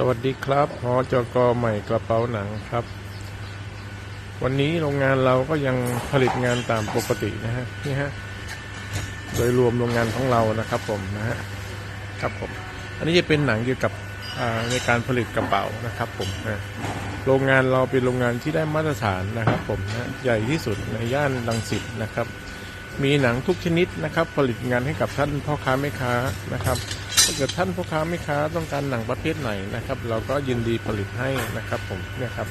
สวัสดีครับหอจกใหม่กระเป๋าหนังครับ วันนี้โรงงานเราก็ยังผลิตงานตามปกตินะฮะนี่ฮะโดยรวมโรงงานของเรานะครับผมนะฮะครับผม อันนี้จะเป็นหนังเกี่ยวกับในการผลิตกระเป๋านะครับผมนะโรงงานเราเป็นโรงงานที่ได้มาตรฐานนะครับผมนะใหญ่ที่สุดในย่านดังสิตนะครับ มีหนังทุกชนิดนะครับ ผลิตงานให้กับท่านพ่อค้าแม่ค้านะครับ ถ้าเกิดท่านพ่อค้าแม่ค้าต้องการหนังประเภทไหนนะครับ เราก็ยินดีผลิตให้นะครับผมเนี่ยครับ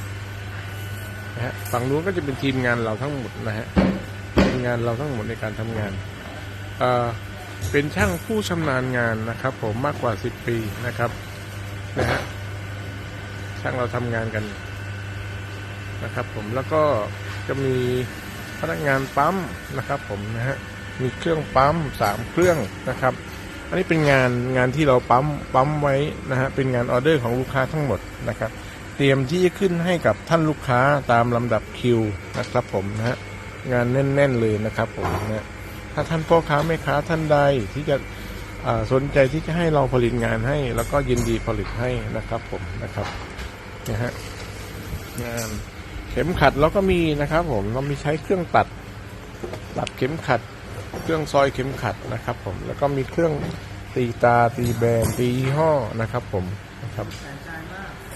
นะฮะฝั่งนู้นก็จะเป็นทีมงานเราทั้งหมดนะฮะทีมงานเราทั้งหมดในการทำงานเอ่อเป็นช่างผู้ชำนาญงานนะครับ ผมมากกว่า 10 ปีนะครับนะฮะช่างเราทำงานกันนะครับ ผมแล้วก็จะมีพนักงานปั๊มนะครับ ผมนะฮะมีเครื่องปั๊มสามเครื่องนะครับ อันนี้เป็นงานงานที่เราปั๊มปั๊มไว้นะฮะเป็นงานออเดอร์ของลูกค้าทั้งหมดนะครับ เตรียมที่จะขึ้นให้กับท่านลูกค้าตามลำดับคิวนะครับผมนะฮะงานแน่น ๆเลยนะครับผมนะฮะถ้าท่านพ่อค้าแม่ค้าท่านใดที่จะสนใจที่จะให้เราผลิตงานให้ แล้วก็ยินดีผลิตให้นะครับผมนะครับนะฮะงานเข็มขัดเราก็มีนะครับ ผมเรามีใช้เครื่องตัดตัดเข็มขัด เครื่องซอยเข็มขัดนะครับผมแล้วก็มีเครื่องตีตาตีแบรนด์ตียี่ห้อนะครับผมนะครับ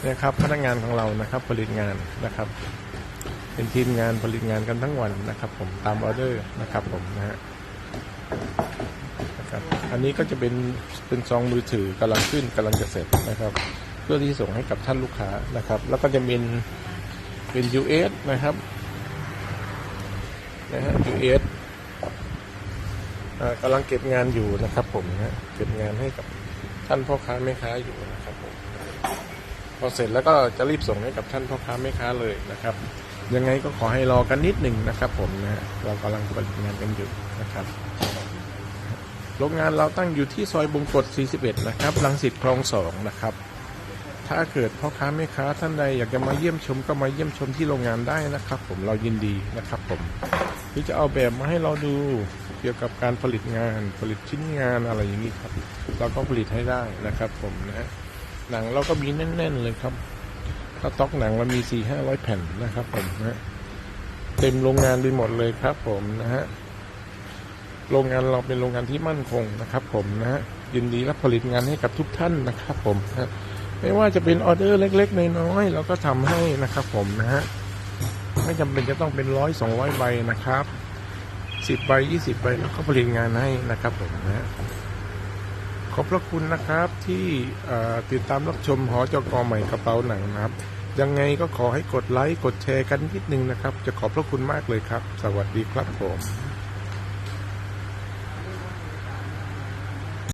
เนี่ยครับพนักงานของเรานะครับผลิตงานนะครับ เป็นทีมงานผลิตงานกันทั้งวันนะครับ ผมตามออเดอร์นะครับผมนะฮะนะครับอันนี้ก็จะเป็นเป็นซองมือถือกำลังขึ้นกำลังจะเสร็จนะครับ เพื่อที่ส่งให้กับท่านลูกค้านะครับ แล้วก็จะเป็นเป็น US นะครับนะฮะ US กำลังเก็บงานอยู่นะครับ ผมนะเก็บงานให้กับท่านพ่อค้าแม่ค้าอยู่นะครับผมพอเสร็จแล้วก็จะรีบส่งให้กับท่านพ่อค้าแม่ค้าเลยนะครับ ยังไงก็ขอให้รอกันนิดหนึ่งนะครับ ผมนะเรากำลังผลิตงานกันอยู่นะครับโรงงานเราตั้งอยู่ที่ซอยบงกฎ 41 นะครับรังสิตคลองสองนะครับถ้าเกิดพ่อค้าแม่ค้าท่านใดอยากจะมาเยี่ยมชมก็มาเยี่ยมชมที่โรงงานได้นะครับ ผมเรายินดีนะครับผม ที่จะเอาแบบมาให้เราดูเกี่ยวกับการผลิตงานผลิตชิ้นงานอะไรอย่างนี้ครับเราก็ผลิตให้ได้นะครับ ผมนะฮะหนังเราก็มีแน่น ๆ เลยครับถ้าต็อกหนังเรามีสี่ห้าร้อยแผ่นนะครับ ผมนะเต็มโรงงานไปหมดเลยครับ ผมนะฮะโรงงานเราเป็นโรงงานที่มั่นคงนะครับ ผมนะฮะยินดีรับผลิตงานให้กับทุกท่านนะครับ ผมนะไม่ว่าจะเป็นออเดอร์เล็ก ๆ น้อยๆเราก็ทำให้นะครับ ผมนะฮะ ไม่จำเป็นจะต้องเป็นร้อยสองร้อยใบนะครับสิบใบยี่สิบใบแล้วก็ผลิตงานให้นะครับผมนะขอบพระคุณนะครับที่ติดตามรับชมหอจกใหม่กระเป๋าหนังนะครับ ยังไงก็ขอให้กดไลค์กดแชร์กันนิดนึงนะครับ จะขอบพระคุณมากเลยครับ สวัสดีครับผม